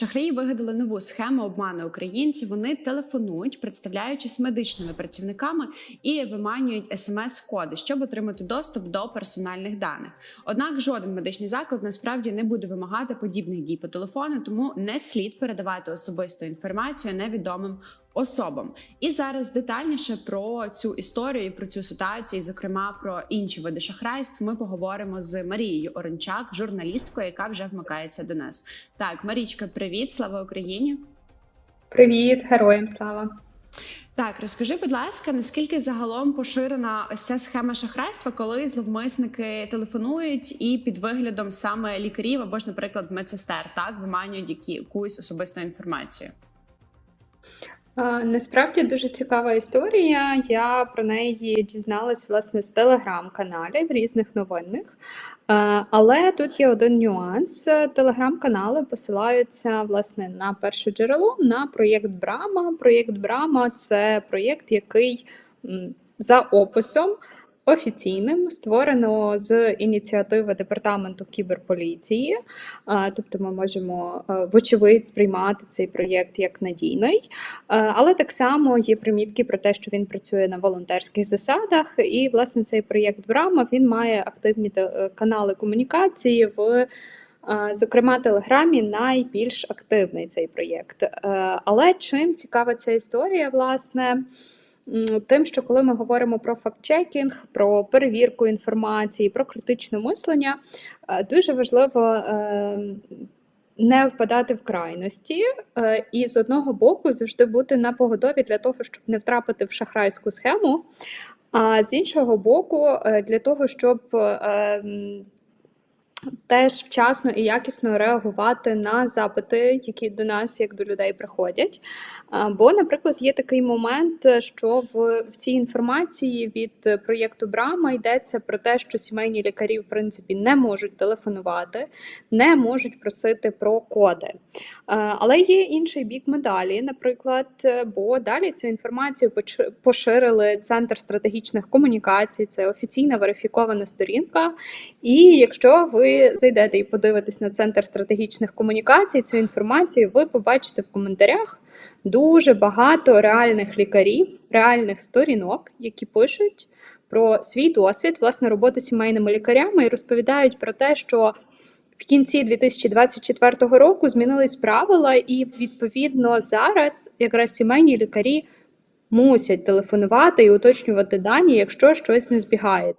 Шахраї вигадали нову схему обману українців. Вони телефонують, представляючись медичними працівниками, і виманюють смс-коди, щоб отримати доступ до персональних даних. Однак жоден медичний заклад насправді не буде вимагати подібних дій по телефону, тому не слід передавати особисту інформацію невідомим особам. І зараз детальніше про цю історію, про цю ситуацію, і, зокрема про інші види шахрайств, ми поговоримо з Марією Орончак, журналісткою, яка вже вмикається до нас. Так, Марічка, привіт, слава Україні. Привіт, героям слава. Так, розкажи, будь ласка, наскільки загалом поширена ось ця схема шахрайства, коли зловмисники телефонують і під виглядом саме лікарів або ж, наприклад, медсестер, так виманюють якусь особисту інформацію. Насправді дуже цікава історія. Я про неї дізналась власне з телеграм-каналів різних новинних. Але тут є один нюанс: телеграм-канали посилаються власне на перше джерело на проєкт Брама. Проєкт Брама це проєкт, який за описом. Офіційним створено з ініціативи департаменту кіберполіції, тобто ми можемо е, вочевидь сприймати цей проєкт як надійний, Е, але так само є примітки про те, що він працює на волонтерських засадах. І власне цей проєкт Брама він має активні е, канали комунікації в. Зокрема, Телеграмі найбільш активний цей проєкт. Але чим цікава ця історія, власне, тим, що коли ми говоримо про фактчекінг, про перевірку інформації, про критичне мислення, е, дуже важливо е, не впадати в крайності, е, і з одного боку завжди бути на поготові для того, щоб не втрапити в шахрайську схему. А з іншого боку, для того, щоб теж вчасно і якісно реагувати на запити, які до нас, як до людей, приходять. Бо, наприклад, є такий момент, що в, в цій інформації від проєкту Брама йдеться про те, що сімейні лікарі, в принципі, не можуть телефонувати, не можуть просити про коди. Е, Але є інший бік медалі, наприклад, бо далі цю інформацію поширили Центр стратегічних комунікацій, це офіційна верифікована сторінка. І якщо ви зайдете і подивитесь на центр стратегічних комунікацій, цю інформацію ви побачите в коментарях дуже багато реальних лікарів, реальних сторінок, які пишуть про свій досвід власне роботи сімейними лікарями і розповідають про те, що в кінці 2024 року змінились правила, і відповідно зараз якраз сімейні лікарі мусять телефонувати і уточнювати дані, якщо щось не збігається.